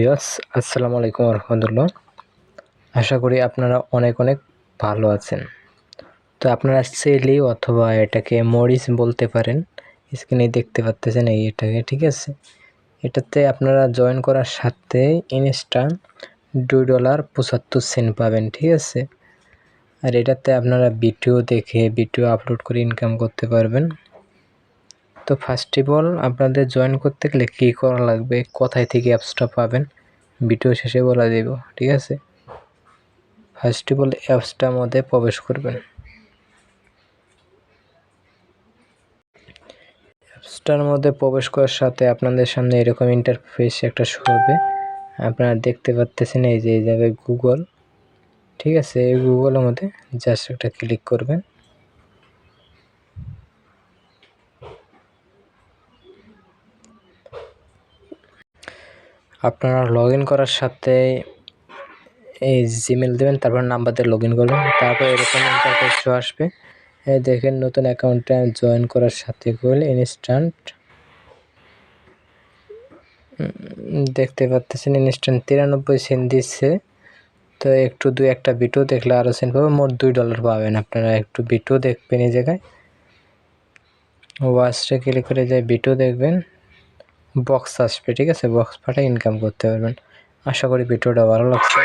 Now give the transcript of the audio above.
Viewers, আসসালামু আলাইকুম রহমতুল্লাহ আশা করি আপনারা অনেক অনেক ভালো আছেন। তো আপনারা সেলি অথবা এটাকে মরিচ বলতে পারেন, স্ক্রিনে দেখতে পাচ্তেছেন এই এটাকে, ঠিক আছে? এটাতে আপনারা জয়েন করার সাথে ইনস্টা দুই ডলার পঁচাত্তর সেন্ট পাবেন, ঠিক আছে? আর এটাতে আপনারা ভিডিও দেখে, ভিডিও আপলোড করে ইনকাম করতে পারবেন। তো ফার্স্ট অফ অল আপনাদের জয়েন করতে গেলে কী করা লাগবে? কোথায় থেকে অ্যাপসটা পাবেন? ভিডিও শেষে বলে দেব, ঠিক আছে? ফার্স্ট অফ অল অ্যাপসটার মধ্যে প্রবেশ করবেন। অ্যাপসটার মধ্যে প্রবেশ করার সাথে আপনাদের সামনে এরকম ইন্টারফেস একটা শো হবে। আপনারা দেখতে পাচ্তেছেন এই যে, এই জায়গায় গুগল ঠিক আছে? এই গুগলের মধ্যে জাস্ট একটা ক্লিক করবেন। আপনারা লগ ইন করার সাথে এই জিমেল দেবেন, তারপর নাম্বার দিয়ে লগ ইন করবেন, তারপর এরকম আসবে। দেখেন নতুন অ্যাকাউন্টে জয়েন করার সাথে করলে ইনস্ট্যান্ট দেখতে পাচ্ছেন ইনস্ট্যান্ট তিরানব্বই সেন্ট দিচ্ছে। তো একটু দুই একটা বিটও দেখলে আরও সেন্ট পাবেন, মোট দুই ডলার পাবেন আপনারা একটু বিটও দেখবেন এই জায়গায়। ওয়াচটা ক্লিক করে যায় বিটও দেখবেন বক্স আসবে ঠিক আছে? বক্স ফাটা ইনকাম করতে পারবেন। আশা করি ভিডিওটা ভালো লাগছে।